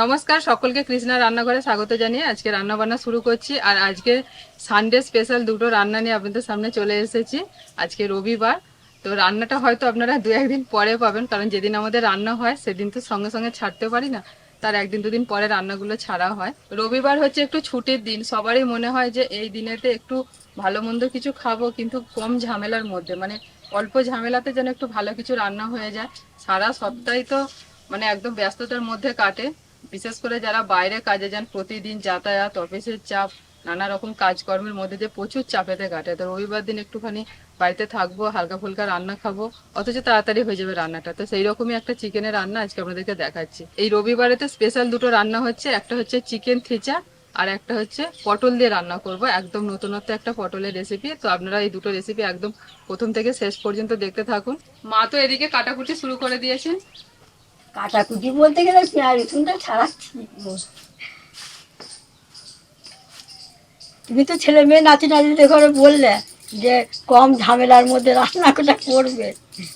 নমস্কার, সকলকে কৃষ্ণা রান্নাঘরে স্বাগত জানিয়ে আজকে রান্না বান্না শুরু করছি। আর আজকে সানডে স্পেশাল দুটো রান্না নিয়ে আপনাদের সামনে চলে এসেছি। আজকে রবিবার, তো রান্নাটা হয়তো আপনারা দু একদিন পরে পাবেন, কারণ যেদিন আমাদের রান্না হয়, সেদিন তো সঙ্গে সঙ্গে ছাড়তে পারি না, তার একদিন দুদিন পরে রান্নাগুলো ছাড়া হয়। রবিবার হচ্ছে একটু ছুটির দিন, সবারই মনে হয় যে এই দিনেতে একটু ভালো মন্দ কিছু খাব, কিন্তু কম ঝামেলার মধ্যে মানে অল্প ঝামেলাতে যেন একটু ভালো কিছু রান্না হয়ে যায়। সারা সপ্তাহে তো মানে একদম ব্যস্ততার মধ্যে কাটে। বিশেষ করে যারা বাইরে কাজে যান, প্রতিদিন যাতায়াত, অফিসের চাপ, নানা রকম কাজকর্মের মধ্যে যে প্রচুর চাপেতে কাটে তো রবিবার দিন একটুখানি বাড়িতে থাকব, হালকা ফুলকা রান্না খাব, অথচ তাড়াতাড়ি হয়ে যাবে রান্নাটা। তো সেই রকমই একটা চিকেনের রান্না আজকে আপনাদেরকে দেখাচ্ছি। এই রবিবারেতে স্পেশাল দুটো রান্না হচ্ছে, একটা হচ্ছে চিকেন থিচা আর একটা হচ্ছে পটল দিয়ে রান্না করব। একদম নতুনত্ব একটা পটলের রেসিপি তো আপনারা এই দুটো রেসিপি একদম প্রথম থেকে শেষ পর্যন্ত দেখতে থাকুন। মা তো এদিকে কাটাকুটি শুরু করে দিয়েছেন। কাটাকুটি বলতে গেলে পেঁয়াজ রসুনটা ছাড়াচ্ছি। তুমি তো ছেলে মেয়ে নাতি নাতিদের ঘরে বললে যে কম ঝামেলার মধ্যে রান্না কোটা করবে।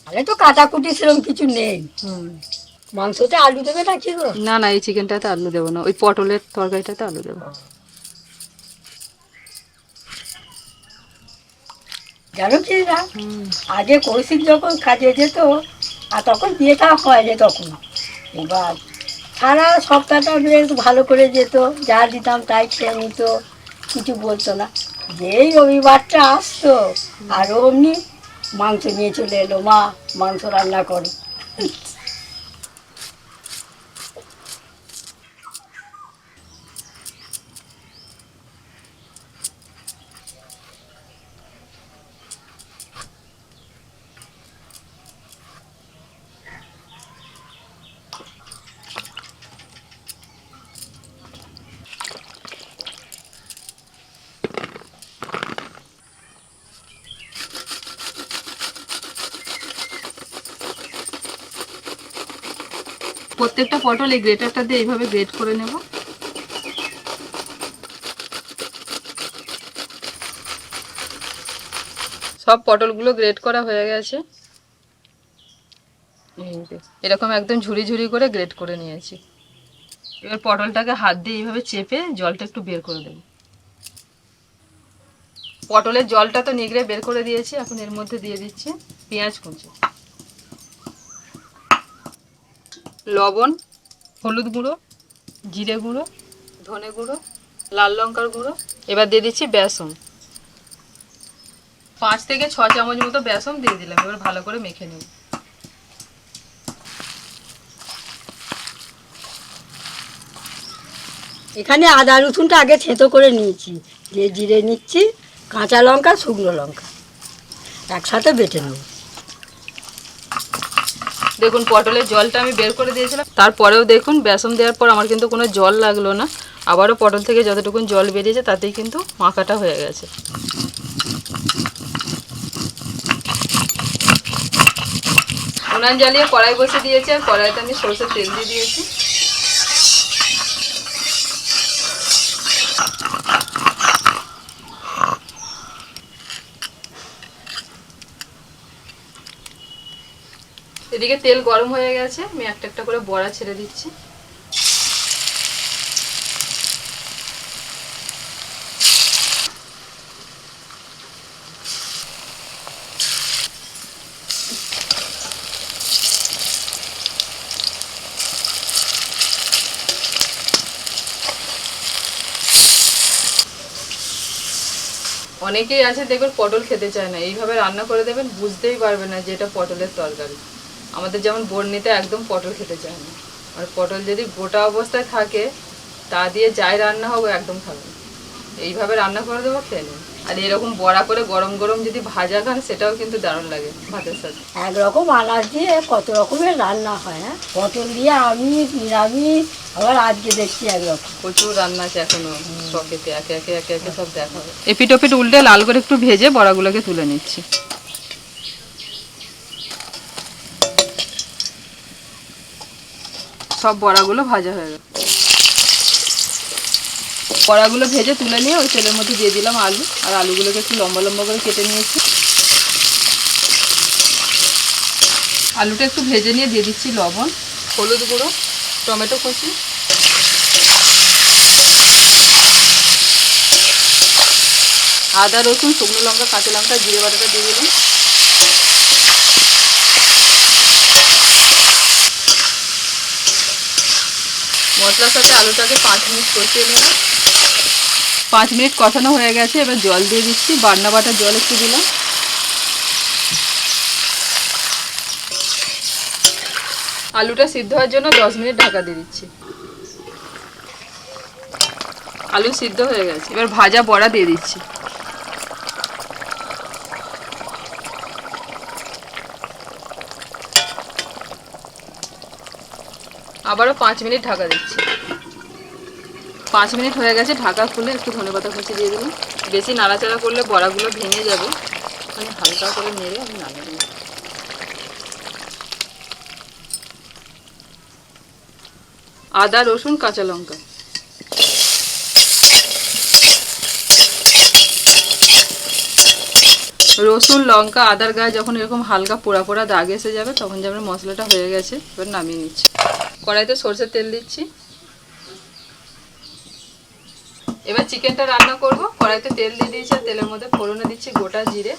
তাহলে তো কাটাকুটি সেরকম কিছু নেই। মাংসতে আলু দেবে না কি না না এই চিকেনটাতে আলু দেবো না ওই পটলের তরকারিটাতে আলু দেবো। জানো কি না আগে কৌশিক যখন কাজে যেত আর তখন বিয়েটা হয়নি তখন। এবার সারা সপ্তাহটা একটু ভালো করে যেত, যা দিতাম তাই খেয়ে নিত, কিছু বলতো না। যেই রবিবারটা আসতো, আর অমনি মাংস নিয়ে চলে এলো, মা, মাংস রান্না করো। প্রত্যেকটা পটল এই গ্রেটারটা দিয়ে এইভাবে গ্রেট করে নেব। সব পটলগুলো গ্রেট করা হয়ে গেছে। এরকম একদম ঝুড়ি ঝুড়ি করে গ্রেট করে নিয়েছি। এবার পটলটাকে হাত দিয়ে এইভাবে চেপে জলটা একটু বের করে দেবো। পটলের জলটা তো নিগড়ে বের করে দিয়েছি, এখন এর মধ্যে দিয়ে দিচ্ছি পেঁয়াজ কুচি। লবণ হলুদ গুঁড়ো জিরে গুঁড়ো ধনে গুঁড়ো লাল লঙ্কার গুঁড়ো। এবার দিয়ে দিচ্ছি বেসন। পাঁচ থেকে ছ চামচ মতো বেসন দিয়ে দিলাম এবার ভালো করে মেখে নেব এখানে আদা রসুনটা আগে থেতো করে নিয়েছি দিয়ে জিরে নিচ্ছি কাঁচা লঙ্কা শুকনো লঙ্কা। একসাথে বেটে নেব। দেখুন, পটলের জলটা আমি বের করে দিয়েছিলাম। তারপরেও দেখুন, বেসন দেওয়ার পর আমার কিন্তু কোনো জল লাগল না। আবারও পটল থেকে যতটুকুন জল বেরিয়েছে, তাতেই কিন্তু মাখাটা হয়ে গেছে। উনান জ্বালিয়ে কড়াই বসে দিয়েছি, আর কড়াইতে আমি সরষের তেল দিয়ে দিয়েছি। এদিকে তেল গরম হয়ে গেছে। আমি একটা একটা করে বড়া ছেড়ে দিচ্ছি। অনেকেই আছে দেখবেন পটল খেতে চায় না। এইভাবে রান্না করে দেবেন, বুঝতেই পারবে না যে এটা পটলের তরকারি। আমাদের যেমন বর্ণিতে একদম পটল খেতে চায় না। আর পটল যদি গোটা অবস্থায় থাকে তা দিয়ে যাই রান্না হবে একদম খাবে এইভাবে রান্না করে দেবো খেয়ে নেবে। আর এরকম বড়া করে গরম গরম যদি ভাজা খান সেটাও কিন্তু দারুণ লাগে ভাতের সাথে। একরকম আনাজ দিয়ে কত রকমের রান্না হয় হ্যাঁ? পটল দিয়ে আমিষ নিরামিষ আবার আজকে দেখছি একরকম। প্রচুর রান্না আছে এখনও শখেতে একে একে একে একে সব দেখা হবে এপিট ওপিট উল্টে লাল করে একটু ভেজে বড়াগুলোকে তুলে নিচ্ছি। সব বড়াগুলো ভাজা হয়ে গেল। বড়াগুলো ভেজে তুলে নিয়ে ওই তেলের মধ্যে দিয়ে দিলাম আলু। আর আলুগুলোকে একটু লম্বা লম্বা করে কেটে নিয়েছি। আলুটা একটু ভেজে নিয়ে দিয়ে দিচ্ছি লবণ, হলুদ গুঁড়ো, টমেটো কষি আদা রসুন, শুকনো লঙ্কা, কাঁচা লঙ্কা, জিরে বাটাটা দিয়ে দিলাম। মশলার সাথে আলুটাকে পাঁচ মিনিট কষিয়ে নেব। পাঁচ মিনিট কষানো হয়ে গেছে, এবার জল দিয়ে দিচ্ছি। বান্না বাটার জল একটু দিলাম। আলুটা সিদ্ধ হওয়ার জন্য দশ মিনিট ঢাকা দিয়ে দিচ্ছি। আলু সিদ্ধ হয়ে গেছে। এবার ভাজা বড়া দিয়ে দিচ্ছি। আবারও পাঁচ মিনিট ঢাকা দিচ্ছি। পাঁচ মিনিট হয়ে গেছে, ঢাকা খুলে একটু ধনে পাতা কুচি দিয়ে দিলাম। বেশি নাড়াচাড়া করলে বড়াগুলো ভেঙে যাবে। আমি হালকা করে নেড়ে আমি নামিয়ে দিই আদা, রসুন, কাঁচা লঙ্কা। রসুন, লঙ্কা, আদার গায়ে যখন এরকম হালকা পোড়া পোড়া দাগ এসে যাবে, তখন যেমন মশলাটা হয়ে গেছে, এবার নামিয়ে নিচ্ছি। কড়াইতে সর্ষের তেল দিচ্ছি। এবার চিকেনটা রান্না করব। কড়াইতে তেল দিয়ে দিয়েছি তেলের মধ্যে ফোড়নে দিচ্ছি গোটা জিরে,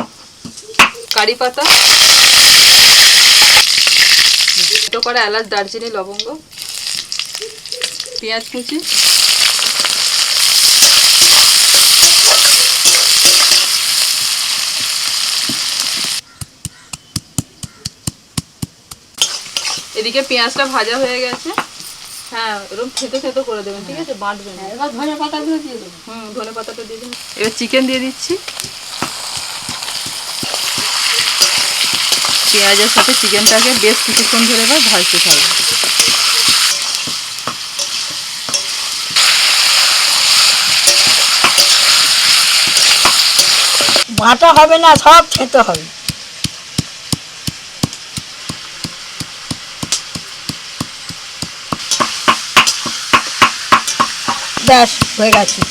কারি পাতা, দুটো করে এলাচ, দারচিনি, লবঙ্গ, পেঁয়াজ কুচি এদিকে পেঁয়াজটা ভাজা হয়ে গেছে। হ্যাঁ এরকম খেতে খেতে করে দেবেন ঠিক আছে? বাঁটবেন। না। এবার ধনে পাতাগুলো দিয়ে দেবো হুম ধনে পাতাটা দিয়ে দিন। এবার চিকেন দিয়ে দিচ্ছি। পেঁয়াজের সাথে চিকেনটাকে বেশ কিছুক্ষণ ধরে এবার ভাজতে থাকবে বাটা হবে না সব খেতে হবে। ব্যাস হয়ে গেছে।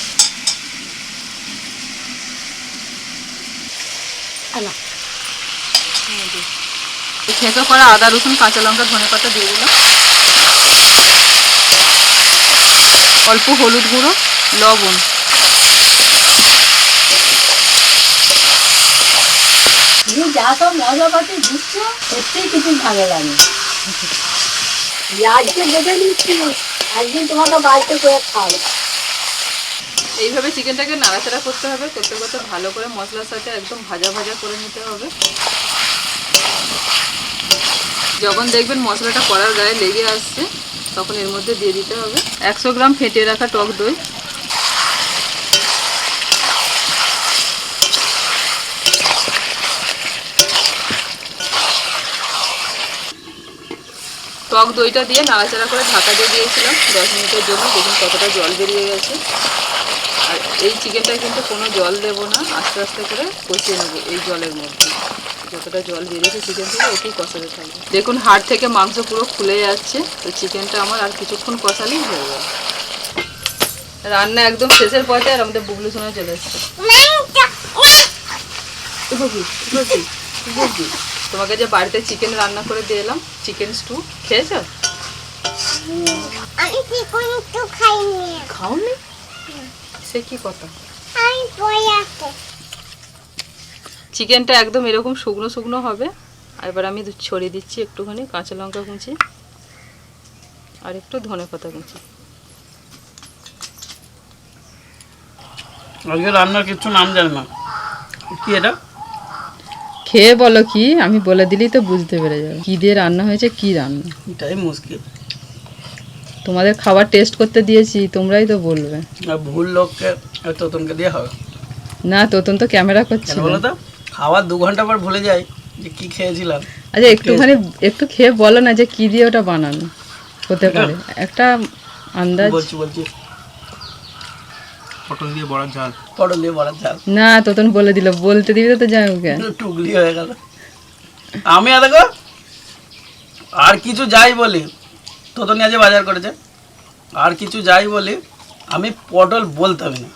থেতো করা আদা রসুন কাঁচা লঙ্কা ধনে পাতা দিয়ে দিলাম। অল্প হলুদ গুঁড়ো লবণ। তুমি যা সব মশলাপাতি দিচ্ছ সত্যিই কিছু ভালো লাগে। আজকে দেখে নিচ্ছি। একদিন তোমাকে বাড়িতে করে খাও এইভাবে চিকেনটাকে নাড়াচাড়া করতে হবে। করতে করতে ভালো করে মশলার সাথে একদম ভাজা ভাজা করে নিতে হবে। যখন দেখবেন মশলাটা করার গায়ে লেগে আসছে, তখন এর মধ্যে দিয়ে দিতে হবে। একশো গ্রাম ফেটে রাখা টক দই। টক দইটা দিয়ে নাড়াচাড়া করে ঢাকা দিয়ে দিয়েছিলাম। দশ মিনিটের জন্য দেখুন কতটা জল বেরিয়ে গেছে। আর এই চিকেনটা কিন্তু কোনো জল দেবো না আস্তে আস্তে করে কষিয়ে নেব এই জলের মধ্যে। যতটা জল বেরিয়েছে চিকেন থেকে ওকেই কষাতে থাকবে। দেখুন হাড় থেকে মাংস পুরো খুলে যাচ্ছে তো চিকেনটা আমার আর কিছুক্ষণ কষালেই হয়ে যাবে। রান্না একদম শেষের পথে আর আমাদের বুগলু শোনা চলে এসছে। বুবলি, বুবলি, বুবলি। তোমাকে যে বাড়িতে চিকেন রান্না করে দিয়ে এলাম চিকেন স্টু খেয়েছো? খাওনি? সে কি কথা? চিকেনটা একদম এরকম শুকনো শুকনো হবে। আর এবার আমি ছড়িয়ে দিচ্ছি একটুখানি কাঁচা লঙ্কা কুচি আর একটু ধনে পাতা কুচি। আজকে রান্নার কিছু নাম জানি না। কি এটা? খেয়ে বলো কি আমি বলে দিলেই তো বুঝতে পেরে যাবে। কি দিয়ে রান্না হয়েছে কি রান্না? এটাই মুশকিল। তোমাদের খাবার টেস্ট করতে দিয়েছি তোমরাই তো বলবে। আর ভুল লোককে তোতনকে দিয়ে হবে। না তোতন তো ক্যামেরা করছে বলো তো? খাওয়ার দু ঘণ্টা পর ভুলে যাই যে কি খেয়েছিলাম। আচ্ছা একটুখানি একটু খেয়ে বলো না যে কি দিয়ে ওটা বানানো হতে পারে। একটা আন্দাজ বলছি বলছি। পটল দিয়ে বড়ার ঝাল। পটল দিয়ে বড়ার চাল না তোতন বলে দিল বলতে দিবি তো যাই ওকে টুকলি হয়ে গেল। আমি আর দেখো আর কিছু যাই বলি। তোতন যে বাজার করেছে। আর কিছু যাই বলি আমি পটল বলতামই না।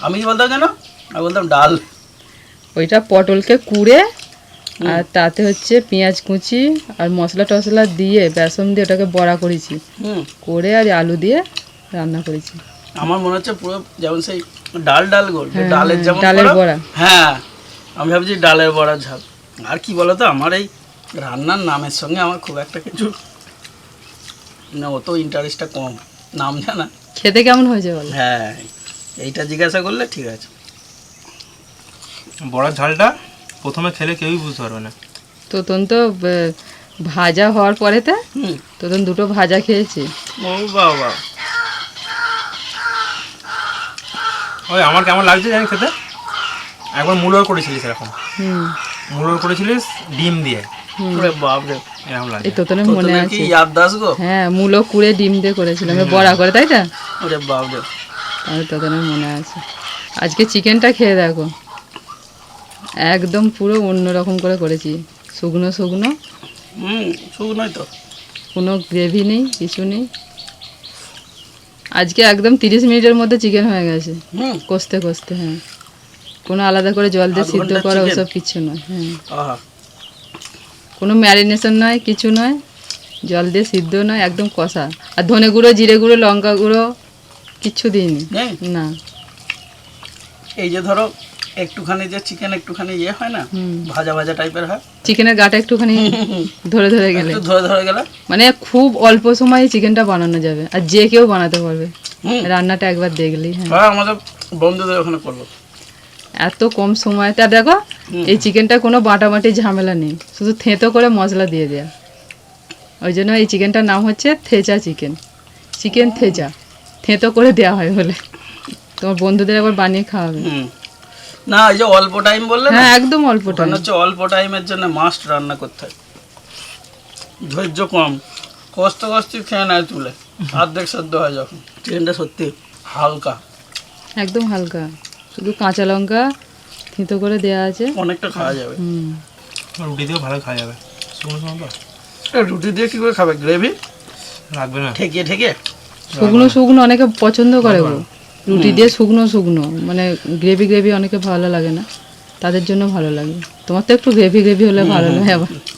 আমি কি বলতাম জানো? আমি বলতাম ডাল। ওইটা পটলকে কুড়ে আর তাতে হচ্ছে পেঁয়াজ কুচি আর মশলা টশলা দিয়ে বেসন দিয়ে ওটাকে বড়া করেছি। হুম। করে আর আলু দিয়ে রান্না করেছি। আমার মনে হচ্ছে পুরো যেমন সেই ডাল ডাল গোল হ্যাঁ, ডালের যেমন ডালের বড়া। বড়া। হ্যাঁ আমি ভাবছি ডালের বড়া ঝাল। আর কি বলতো আমার এই রান্নার নামের সঙ্গে আমার খুব একটা কিছু না অত ইন্টারেস্টটা কম। নাম জানা? খেতে কেমন হয়েছে বলো? হ্যাঁ এইটা জিজ্ঞাসা করলে ঠিক আছে। বড়ার ঝালটা প্রথমে খেলে কেউই বুঝতে পারবে না। তোতন তো ভাজা হওয়ার পরেতে হুম। তোতন দুটো ভাজা খেয়েছি। ও বাবা। ওই আমার কেমন লাগছে জানি খেতে? একবার মুলোর করেছিলিস এরকম। হুম। মুলোর করেছিলিস ডিম দিয়ে। এই তো মনে আছে? হ্যাঁ মূলো কুড়ে ডিম দিয়ে করেছিলাম বড়া করে তাই না তাহলে তোতনের মনে আছে। আজকে চিকেনটা খেয়ে দেখো। একদম পুরো অন্যরকম করে করেছি। শুকনো শুকনো। শুকনোই তো। কোনো গ্রেভি নেই কিছু নেই। আজকে একদম তিরিশ মিনিটের মধ্যে চিকেন হয়ে গেছে। কষতে কষতে হ্যাঁ। কোনো আলাদা করে জল দিয়ে সিদ্ধ করা ওসব কিছু নয় হ্যাঁ। কোনো ম্যারিনেশন নয় কিছু নয় জল দিয়ে সিদ্ধ নয় একদম কষা। আর ধনে গুঁড়ো জিরে গুঁড়ো লঙ্কা গুঁড়ো কিচ্ছু দিইনি। না। এই যে ধরো একটুখানি যে চিকেন একটুখানি ইয়ে হয় না? ভাজা ভাজা টাইপের হয়? চিকেনের গাটা একটুখানি ধরে ধরে গেলে। ধরে ধরে গেলে? মানে খুব অল্প সময়ে চিকেনটা বানানো যাবে। আর যে কেউ বানাতে পারবে। রান্নাটা একবার দেখলেই হ্যাঁ। হ্যাঁ আমাদের বন্ধুদের ওখানে করব এত কম সময়তে আর দেখো এই চিকেনটা কোনো বাটাবাটি ঝামেলা নেই। শুধু থেঁতো করে মশলা দিয়ে দেয়া। ওই জন্য এই চিকেনটার নাম হচ্ছে থেচা চিকেন। চিকেন থেচা। থেঁতো করে দেওয়া হয় বলে। তোমার বন্ধুদের একবার বানিয়ে খাওয়াবে। না এই যে অল্প টাইম বললে হ্যাঁ একদম অল্প টাইম হচ্ছে অল্প টাইমের জন্য মাস্ট রান্না করতে হয়। ধৈর্য কম। কষ্ট কষ্ট খেয়ে নেয় তুলে। অর্ধেক সদ্য হয় যখন। চিকেনটা সত্যি হালকা। একদম হালকা। শুধু কাঁচা লঙ্কা থেঁতো করে দেওয়া আছে। অনেকটা খাওয়া যাবে। হুম। রুটি দিয়েও ভালো খাওয়া যাবে। শুকনো শুকনো তো? রুটি দিয়ে কি করে খাবে? গ্রেভি? লাগবে না। ঠেকিয়ে ঠেকিয়ে? শুকনো শুকনো অনেকে পছন্দ করে গো। রুটি দিয়ে শুকনো শুকনো। মানে গ্রেভি গ্রেভি অনেকে ভালো লাগে না। তাদের জন্য ভালো লাগে। তোমার তো একটু গ্রেভি গ্রেভি হলে ভালো লাগে আবার।